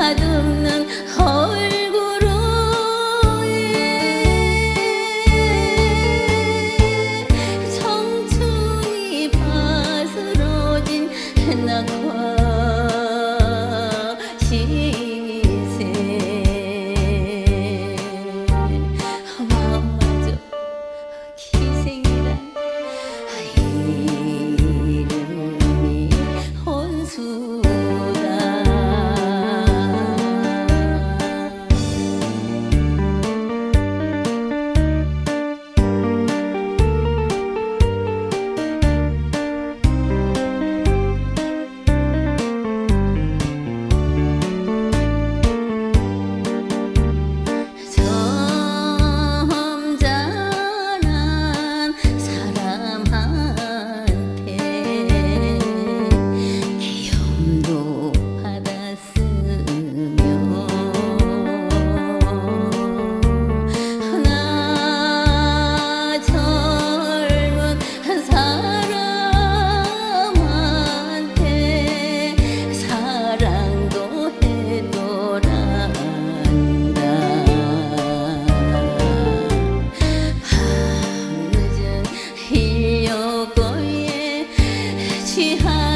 kadının hoş te.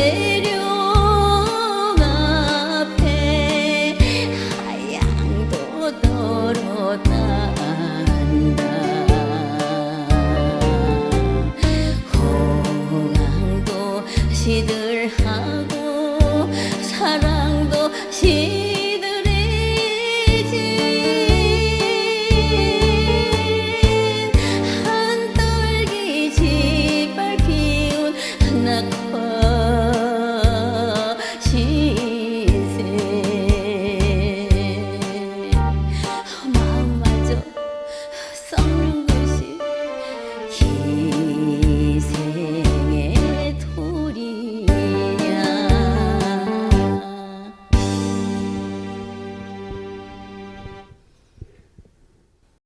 세련 앞에 하양도 떨어난다. 호강도 시들하고